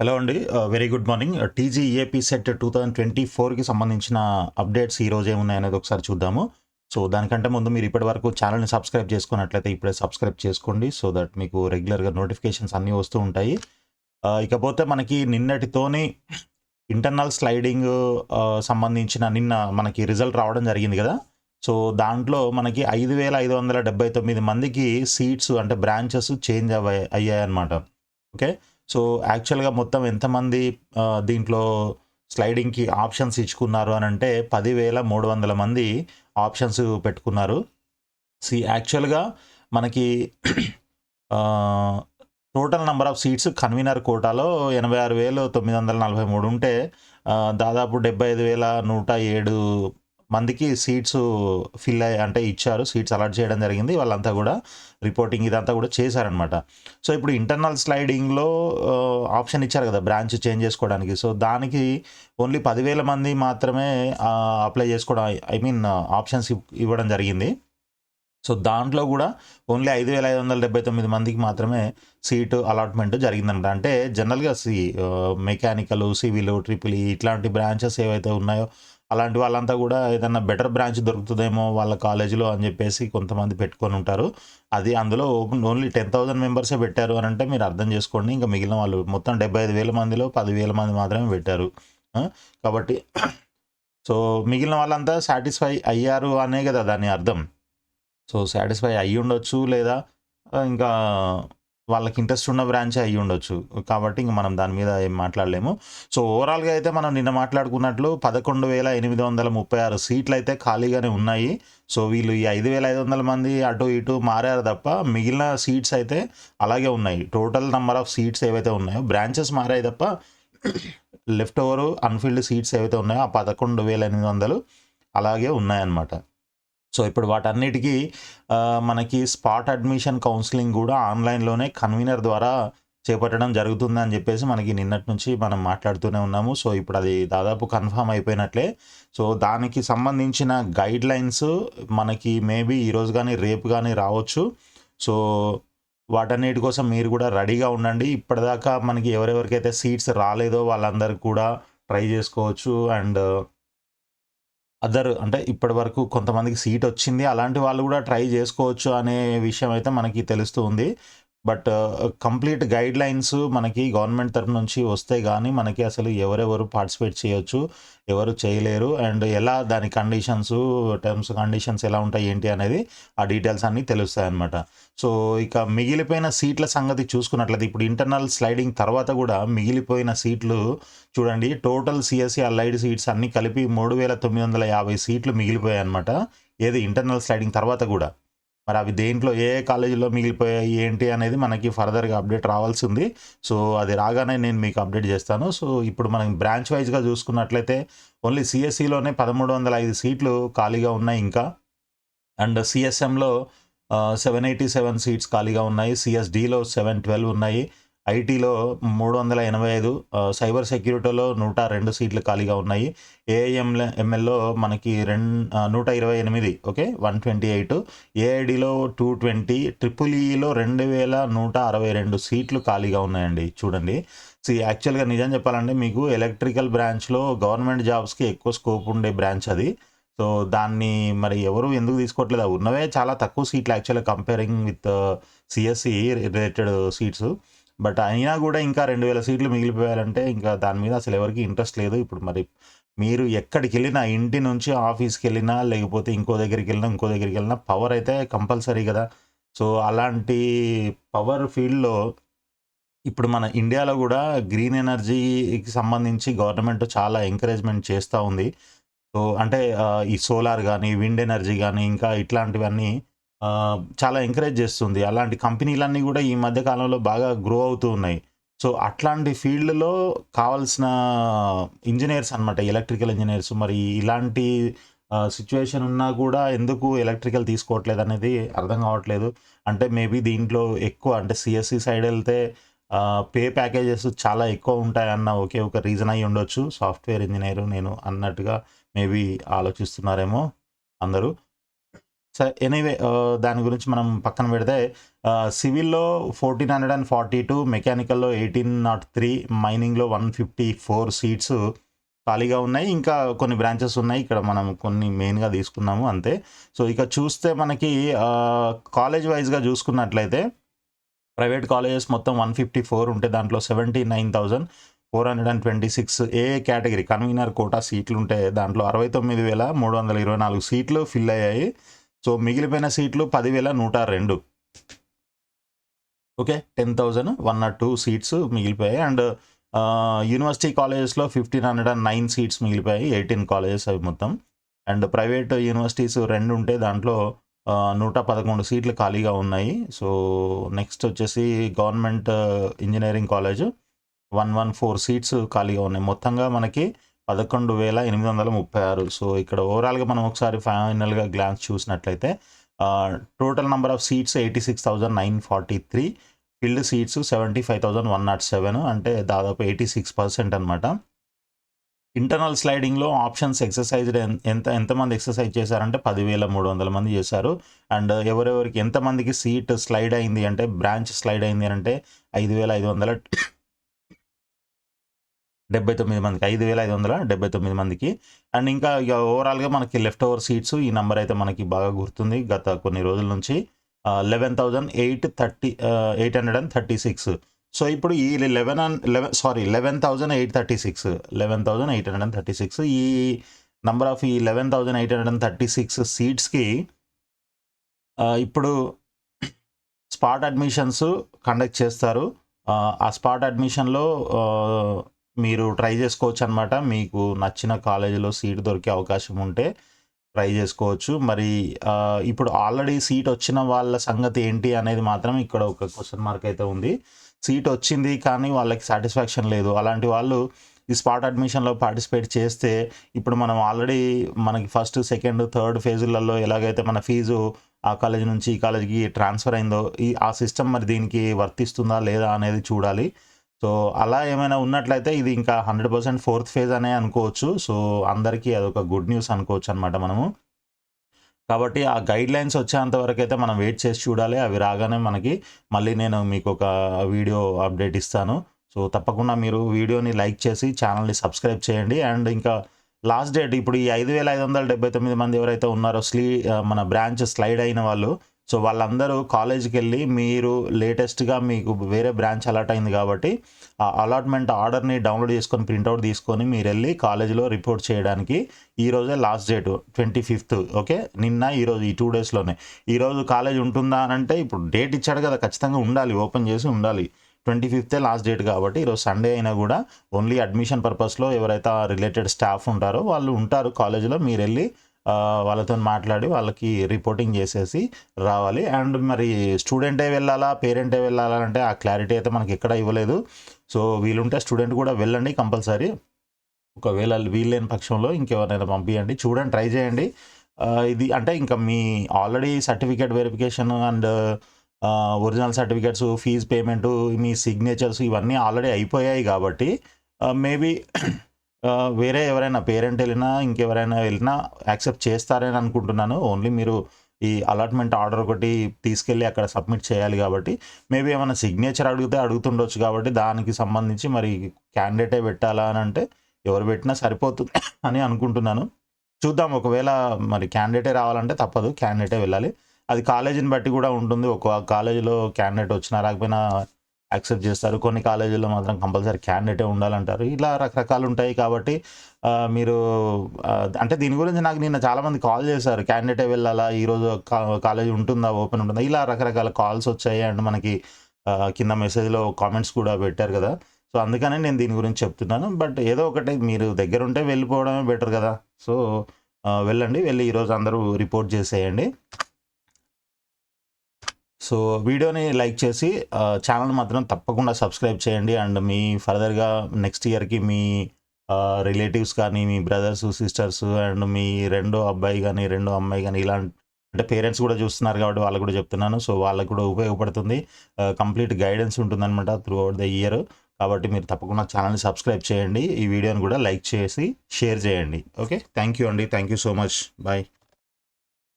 Hello అండి. Very good morning. TG AP SET two thousand twenty ఫోర్కి సంబంధించిన updates ఈ రోజు ఏమున్నాయనేది ఒకసారి చూద్దాము. సో దానికంటే ముందు మీరు ఇప్పటి వరకు ఛానల్ని సబ్స్క్రైబ్ చేసుకున్నట్లయితే ఇప్పుడే సబ్స్క్రైబ్ చేసుకోండి. సో దట్ మీకు రెగ్యులర్గా నోటిఫికేషన్స్ అన్నీ వస్తూ ఉంటాయి. ఇకపోతే మనకి నిన్నటితోని ఇంటర్నల్ స్లైడింగ్ సంబంధించిన నిన్న మనకి రిజల్ట్ రావడం జరిగింది కదా. సో దాంట్లో మనకి ఐదు వేల ఐదు వందల డెబ్బై తొమ్మిది మందికి సీట్స్ అంటే బ్రాంచెస్ చేంజ్ అవ్వ అయ్యాయి అనమాట ఓకే? సో యాక్చువల్గా మొత్తం ఎంతమంది దీంట్లో స్లైడింగ్కి ఆప్షన్స్ ఇచ్చుకున్నారు అని అంటే పదివేల మూడు వందల మంది ఆప్షన్స్ పెట్టుకున్నారు. సి యాక్చువల్గా మనకి total number of seats convener కోటాలో ఎనభై ఆరు వేలు తొమ్మిది వందల నలభై మూడు ఉంటే దాదాపు డెబ్బై ఐదు వేల నూట ఏడు మందికి సీట్స్ ఫిల్ అయ్యి అంటే ఇచ్చారు సీట్స్ అలాట్ చేయడం జరిగింది. వాళ్ళంతా కూడా రిపోర్టింగ్ ఇదంతా కూడా చేశారనమాట సో ఇప్పుడు ఇంటర్నల్ స్లైడింగ్లో ఆప్షన్ ఇచ్చారు కదా బ్రాంచ్ చేంజ్ చేసుకోవడానికి. సో దానికి ఓన్లీ పదివేల మంది మాత్రమే అప్లై చేసుకోవడం ఐ మీన్ ఆప్షన్స్ ఇవ్వడం జరిగింది. సో దాంట్లో కూడా ఓన్లీ ఐదు వేల ఐదు వందల డెబ్బై తొమ్మిది మందికి మాత్రమే సీటు అలాట్మెంట్ జరిగిందంట అంటే జనరల్గా సి మెకానికల్ సివిల్ ట్రిపుల్ ఇట్లాంటి బ్రాంచెస్ ఏవైతే ఉన్నాయో అలాంటి వాళ్ళంతా కూడా ఏదైనా బెటర్ బ్రాంచ్ దొరుకుతుందేమో వాళ్ళ కాలేజీలో అని చెప్పేసి కొంతమంది పెట్టుకొని ఉంటారు. అది అందులో ఓపెన్ ఓన్లీ టెన్ థౌసండ్ మెంబర్సే పెట్టారు అని అంటే మీరు అర్థం చేసుకోండి. ఇంకా మిగిలిన వాళ్ళు మొత్తం డెబ్బై ఐదు వేల మందిలో పదివేల మంది మాత్రమే పెట్టారు. కాబట్టి సో మిగిలిన వాళ్ళంతా సాటిస్ఫై అయ్యారు అనే కదా దాని అర్థం. సో సాటిస్ఫై అయ్యి ఉండొచ్చు లేదా ఇంకా వాళ్ళకి ఇంట్రెస్ట్ ఉన్న బ్రాంచ్ అయ్యి ఉండొచ్చు. కాబట్టి ఇంక మనం దాని మీద ఏం మాట్లాడలేము. సో ఓవరాల్గా అయితే మనం నిన్న మాట్లాడుకున్నట్లు పదకొండు వేల ఎనిమిది వందల ముప్పై ఆరు సీట్లు అయితే ఖాళీగానే ఉన్నాయి. సో వీళ్ళు ఈ ఐదు వేల ఐదు వందల మంది అటు ఇటు మారారు తప్ప మిగిలిన సీట్స్ అయితే అలాగే ఉన్నాయి. టోటల్ నెంబర్ ఆఫ్ సీట్స్ ఏవైతే ఉన్నాయో బ్రాంచెస్ మారాయి తప్ప లెఫ్ట్ ఓవర్ అన్ఫీల్డ్ సీట్స్ ఏవైతే ఉన్నాయో ఆ పదకొండు వేల ఎనిమిది వందలు అలాగే ఉన్నాయన్నమాట. సో ఇప్పుడు వాటన్నిటికీ మనకి స్పాట్ అడ్మిషన్ కౌన్సిలింగ్ కూడా ఆన్లైన్లోనే కన్వీనర్ ద్వారా చేపట్టడం జరుగుతుంది అని చెప్పేసి మనకి నిన్నటి నుంచి మనం మాట్లాడుతూనే ఉన్నాము. సో ఇప్పుడు అది దాదాపు కన్ఫర్మ్ అయిపోయినట్లే. సో దానికి సంబంధించిన గైడ్ లైన్స్ మనకి మేబీ ఈరోజు కానీ రేపు కానీ రావచ్చు. సో వాటన్నిటి కోసం మీరు కూడా రెడీగా ఉండండి. ఇప్పటిదాకా మనకి ఎవరెవరికైతే సీట్స్ రాలేదో వాళ్ళందరూ కూడా ట్రై చేసుకోవచ్చు. అండ్ అదర్ అంటే ఇప్పటి వరకు కొంతమందికి సీట్ వచ్చింది. అలాంటి వాళ్ళు కూడా ట్రై చేసుకోవచ్చు అనే విషయం అయితే మనకి తెలుస్తూ ఉంది. But uh, complete guidelines మనకి గవర్నమెంట్ తరఫు నుంచి వస్తే కానీ మనకి అసలు ఎవరెవరు పార్టిసిపేట్ చేయొచ్చు ఎవరు చేయలేరు. అండ్ ఎలా దాని కండిషన్స్ టర్మ్స్ కండిషన్స్ ఎలా ఉంటాయి ఏంటి అనేది ఆ డీటెయిల్స్ అన్నీ తెలుస్తాయి అనమాట సో ఇక మిగిలిపోయిన సీట్ల సంగతి చూసుకున్నట్లయితే ఇప్పుడు ఇంటర్నల్ స్లైడింగ్ తర్వాత కూడా మిగిలిపోయిన సీట్లు చూడండి టోటల్ సిఎస్సి అలైడ్ సీట్స్ అన్నీ కలిపి మూడు వేల తొమ్మిది వందల యాభై సీట్లు మిగిలిపోయాయి అనమాట ఏది ఇంటర్నల్ స్లైడింగ్ తర్వాత కూడా. మరి అవి దేంట్లో ఏ ఏ కాలేజీలో మిగిలిపోయాయి ఏంటి అనేది మనకి ఫర్దర్గా అప్డేట్ రావాల్సి ఉంది సో అది రాగానే నేను మీకు అప్డేట్ చేస్తాను. సో ఇప్పుడు మనం బ్రాంచ్ వైజ్గా చూసుకున్నట్లయితే ఓన్లీ సిఎస్సిలోనే పదమూడు వందల ఐదు సీట్లు ఖాళీగా ఉన్నాయి ఇంకా. అండ్ సిఎస్ఎంలో సెవెన్ ఎయిటీ సెవెన్ సీట్స్ ఖాళీగా ఉన్నాయి. సిఎస్డిలో సెవెన్ ట్వెల్వ్ ఉన్నాయి. ఐటీలో మూడు వందల ఎనభై ఐదు సైబర్ సెక్యూరిటీలో నూట రెండు సీట్లు ఖాళీగా ఉన్నాయి. ఏఐఎం ఎంఎల్లో మనకి రెండు నూట ఇరవై ఎనిమిది okay? One twenty eight. ఏఐడిలో two twenty. Triple ఈలో రెండు వేల నూట అరవై రెండు సీట్లు ఖాళీగా ఉన్నాయండి. చూడండి. సో యాక్చువల్గా నిజం చెప్పాలంటే మీకు ఎలక్ట్రికల్ బ్రాంచ్లో గవర్నమెంట్ జాబ్స్కి ఎక్కువ స్కోప్ ఉండే బ్రాంచ్ అది. సో దాన్ని మరి ఎవరు ఎందుకు తీసుకోవట్లేదు? అవి ఉన్నవే చాలా తక్కువ సీట్లు యాక్చువల్గా comparing with CSC related seats. But అయినా కూడా ఇంకా రెండు వేల సీట్లు మిగిలిపోయారంటే ఇంకా దాని మీద అసలు ఎవరికి ఇంట్రెస్ట్ లేదు. ఇప్పుడు మరి మీరు ఎక్కడికి వెళ్ళినా ఇంటి నుంచి ఆఫీస్కి వెళ్ళినా లేకపోతే ఇంకో దగ్గరికి వెళ్ళినా ఇంకో దగ్గరికి వెళ్ళినా పవర్ అయితే కంపల్సరీ కదా. సో అలాంటి పవర్ ఫీల్డ్లో ఇప్పుడు మన ఇండియాలో కూడా గ్రీన్ ఎనర్జీకి సంబంధించి గవర్నమెంట్ చాలా ఎంకరేజ్మెంట్ చేస్తూ ఉంది. సో అంటే ఈ సోలార్ కానీ విండ్ ఎనర్జీ కానీ ఇంకా ఇట్లాంటివన్నీ చాలా ఎంకరేజ్ చేస్తుంది. అలాంటి కంపెనీలన్నీ కూడా ఈ మధ్య కాలంలో బాగా గ్రో అవుతూ ఉన్నాయి. సో అట్లాంటి ఫీల్డ్లో కావాల్సిన ఇంజనీర్స్ అనమాట ఎలక్ట్రికల్ ఇంజనీర్స్ మరి ఇలాంటి సిచ్యువేషన్ ఉన్నా కూడా ఎందుకు ఎలక్ట్రికల్ తీసుకోవట్లేదు అనేది అర్థం కావట్లేదు. అంటే మేబీ దీంట్లో ఎక్కువ అంటే సిఎస్సి సైడ్ వెళ్తే పే ప్యాకేజెస్ చాలా ఎక్కువ ఉంటాయన్న ఒకే ఒక రీజన్ అయి ఉండొచ్చు. సాఫ్ట్వేర్ ఇంజనీర్ నేను అన్నట్టుగా మేబీ ఆలోచిస్తున్నారేమో అందరూ. సరే ఎనీవే uh, దాని గురించి మనం పక్కన పెడితే uh, సివిల్లో fourteen hundred and forty two మెకానికల్లో eighteen not three మైనింగ్లో వన్ ఫిఫ్టీ ఫోర్ సీట్స్ ఖాళీగా ఉన్నాయి. ఇంకా కొన్ని బ్రాంచెస్ ఉన్నాయి. ఇక్కడ మనం కొన్ని మెయిన్గా తీసుకున్నాము అంతే. సో ఇక చూస్తే మనకి uh, కాలేజ్ వైజ్గా చూసుకున్నట్లయితే ప్రైవేట్ కాలేజెస్ మొత్తం వన్ ఫిఫ్టీ ఫోర్ ఉంటే దాంట్లో seventy nine thousand four hundred and twenty six A category convener quota సీట్లు ఉంటే దాంట్లో అరవై తొమ్మిది వేల మూడు వందల ఇరవై నాలుగు సీట్లు ఫిల్ అయ్యాయి. సో మిగిలిపోయిన సీట్లు పదివేల నూట రెండు. Okay ten thousand one nought two seats మిగిలిపోయాయి. And university కాలేజెస్లో fifteen hundred and nine seats మిగిలిపోయాయి eighteen colleges అవి మొత్తం. అండ్ ప్రైవేట్ యూనివర్సిటీస్ రెండు ఉంటే దాంట్లో నూట పదకొండు సీట్లు ఖాళీగా ఉన్నాయి. సో నెక్స్ట్ వచ్చేసి government engineering college one one four seats ఖాళీగా ఉన్నాయి. మొత్తంగా మనకి పదకొండు వేల ఎనిమిది వందల ముప్పై ఆరు. సో ఇక్కడ ఓవరాల్గా మనం ఒకసారి ఫైనల్గా గ్లాన్స్ చూసినట్లయితే total number of seats eighty six thousand nine forty three filled seats seventy five thousand one nought seven అంటే దాదాపు ఎయిటీ సిక్స్ పర్సెంట్ అనమాట ఇంటర్నల్ స్లైడింగ్లో ఆప్షన్స్ ఎక్సర్సైజ్ ఎంత ఎంతమంది ఎక్సర్సైజ్ చేశారంటే పదివేల మూడు వందల మంది చేశారు. అండ్ ఎవరెవరికి ఎంతమందికి సీట్ స్లైడ్ అయింది అంటే బ్రాంచ్ స్లైడ్ అయింది అంటే ఐదు వేల ఐదు వందల డెబ్బై తొమ్మిది మందికి ఐదు వేల ఐదు వందల డెబ్బై తొమ్మిది మందికి. అండ్ ఇంకా ఇక ఓవరాల్గా మనకి లెఫ్ట్ ఓవర్ సీట్స్ ఈ నెంబర్ అయితే మనకి బాగా గుర్తుంది. గత కొన్ని రోజుల నుంచి eleven thousand eight thirty eight hundred and thirty six so ఇప్పుడు ఈ eleven and eleven sorry eleven thousand eight thirty six eleven thousand eight hundred and thirty six ఈ నంబర్ ఆఫ్ ఈ eleven thousand eight hundred and thirty six సీట్స్కి ఇప్పుడు spot admissions conduct చేస్తారు. ఆ, spot అడ్మిషన్లో మీరు try చేసుకోవచ్చు అనమాట మీకు నచ్చిన కాలేజీలో సీట్ దొరికే అవకాశం ఉంటే ట్రై చేసుకోవచ్చు. మరి ఇప్పుడు ఆల్రెడీ సీట్ వచ్చిన వాళ్ళ సంగతి ఏంటి అనేది మాత్రం ఇక్కడ ఒక క్వశ్చన్ మార్క్ అయితే ఉంది. సీట్ వచ్చింది కానీ వాళ్ళకి సాటిస్ఫాక్షన్ లేదు. అలాంటి వాళ్ళు ఈ స్పాట్ అడ్మిషన్లో పార్టిసిపేట్ చేస్తే ఇప్పుడు మనం ఆల్రెడీ మనకి ఫస్ట్ సెకండ్ థర్డ్ ఫేజులలో ఎలాగైతే మన ఫీజు ఆ కాలేజ్ నుంచి ఈ కాలేజీకి ట్రాన్స్ఫర్ అయిందో ఈ ఆ సిస్టమ్ మరి దీనికి వర్తిస్తుందా లేదా అనేది చూడాలి. సో అలా ఏమైనా ఉన్నట్లయితే ఇది ఇంకా హండ్రెడ్ పర్సెంట్ ఫోర్త్ ఫేజ్ అనే అనుకోవచ్చు. సో అందరికీ అదొక గుడ్ న్యూస్ అనుకోవచ్చు అనమాట మనము. కాబట్టి ఆ గైడ్ లైన్స్ వచ్చేంత వరకు అయితే మనం వెయిట్ చేసి చూడాలి. అవి రాగానే మనకి మళ్ళీ నేను మీకు ఒక వీడియో అప్డేట్ ఇస్తాను. సో తప్పకుండా మీరు వీడియోని లైక్ చేసి ఛానల్ని సబ్స్క్రైబ్ చేయండి. అండ్ ఇంకా లాస్ట్ డేట్ ఇప్పుడు ఈ ఐదు వేల ఐదు వందల డెబ్బై తొమ్మిది మంది ఎవరైతే ఉన్నారో స్లీ మన బ్రాంచ్ స్లైడ్ అయిన వాళ్ళు సో వాళ్ళందరూ కాలేజ్కి వెళ్ళి మీరు లేటెస్ట్గా మీకు వేరే బ్రాంచ్ అలాట్ అయింది కాబట్టి ఆ అలాట్మెంట్ ఆర్డర్ని డౌన్లోడ్ చేసుకొని ప్రింట్అవుట్ తీసుకొని మీరు వెళ్ళి కాలేజీలో రిపోర్ట్ చేయడానికి ఈరోజే last date twenty fifth okay నిన్న ఈరోజు ఈ టూ డేస్లోనే ఈరోజు కాలేజ్ ఉంటుందా అని అంటే ఇప్పుడు డేట్ ఇచ్చాడు కదా ఖచ్చితంగా ఉండాలి ఓపెన్ చేసి ఉండాలి. ట్వంటీ ఫిఫ్తే లాస్ట్ డేట్ కాబట్టి ఈరోజు సండే అయినా కూడా ఓన్లీ అడ్మిషన్ పర్పస్లో ఎవరైతే రిలేటెడ్ స్టాఫ్ ఉంటారో వాళ్ళు ఉంటారు కాలేజీలో మీరు వెళ్ళి వాళ్ళతో మాట్లాడి వాళ్ళకి రిపోర్టింగ్ చేసేసి రావాలి. అండ్ మరి స్టూడెంటే వెళ్ళాలా పేరెంటే వెళ్ళాలా అంటే ఆ క్లారిటీ అయితే మనకి ఎక్కడ ఇవ్వలేదు. సో వీలుంటే స్టూడెంట్ కూడా వెళ్ళండి కంపల్సరీ. ఒకవేళ వీల్లేని పక్షంలో ఇంకెవరైనా పంపించండి చూడండి ట్రై చేయండి. ఇది అంటే ఇంకా మీ already certificate verification and original certificates fees payment me signatures ఇవన్నీ ఆల్రెడీ అయిపోయాయి కాబట్టి మేబీ వేరే ఎవరైనా పేరెంట్ వెళ్ళినా ఇంకెవరైనా వెళ్ళినా యాక్సెప్ట్ చేస్తారని అనుకుంటున్నాను. ఓన్లీ మీరు ఈ అలాట్మెంట్ ఆర్డర్ ఒకటి తీసుకెళ్ళి అక్కడ సబ్మిట్ చేయాలి కాబట్టి. మేబీ ఏమైనా సిగ్నేచర్ అడిగితే అడుగుతుండొచ్చు కాబట్టి దానికి సంబంధించి మరి క్యాండిడేటే పెట్టాలా అని అంటే ఎవరు పెట్టినా సరిపోతుంది అని అనుకుంటున్నాను. చూద్దాం. ఒకవేళ మరి క్యాండిడేటే రావాలంటే తప్పదు. క్యాండిడేటే వెళ్ళాలి. అది కాలేజీని బట్టి కూడా ఉంటుంది. ఒక కాలేజీలో క్యాండిడేట్ వచ్చినా రాకపోయినా యాక్సెప్ట్ చేస్తారు. కొన్ని కాలేజీల్లో మాత్రం కంపల్సరీ క్యాండిడేటే ఉండాలంటారు. ఇలా రకరకాలు ఉంటాయి కాబట్టి మీరు అంటే దీని గురించి నాకు నిన్న చాలామంది కాల్ చేశారు. క్యాండిడేటే వెళ్ళాలా? ఈరోజు కాలేజ్ ఉంటుందా? ఓపెన్ ఉంటుందా? ఇలా రకరకాల కాల్స్ వచ్చాయి అండ్ మనకి కింద మెసేజ్లో కామెంట్స్ కూడా పెట్టారు కదా. సో అందుకనే నేను దీని గురించి చెప్తున్నాను. బట్ ఏదో ఒకటి మీరు దగ్గర ఉంటే వెళ్ళిపోవడమే బెటర్ కదా. సో వెళ్ళండి. వెళ్ళి ఈరోజు అందరూ రిపోర్ట్ చేసేయండి. సో వీడియోని లైక్ చేసి ఛానల్ మాత్రం తప్పకుండా సబ్స్క్రైబ్ చేయండి. అండ్ మీ ఫర్దర్గా నెక్స్ట్ ఇయర్కి మీ రిలేటివ్స్ కానీ మీ బ్రదర్స్ సిస్టర్స్ అండ్ మీ రెండో అబ్బాయి కానీ రెండో అమ్మాయి కానీ ఇలాంటి అంటే పేరెంట్స్ కూడా చూస్తున్నారు కాబట్టి వాళ్ళకు కూడా చెప్తున్నాను. సో వాళ్ళకు కూడా ఉపయోగపడుతుంది. కంప్లీట్ గైడెన్స్ ఉంటుందన్నమాట త్రూ అవుట్ ద ఇయర్ కాబట్టి మీరు తప్పకుండా ఛానల్ని సబ్స్క్రైబ్ చేయండి. ఈ వీడియోని కూడా లైక్ చేసి షేర్ చేయండి. ఓకే? థ్యాంక్ యూ అండి. Thank you so much. Bye.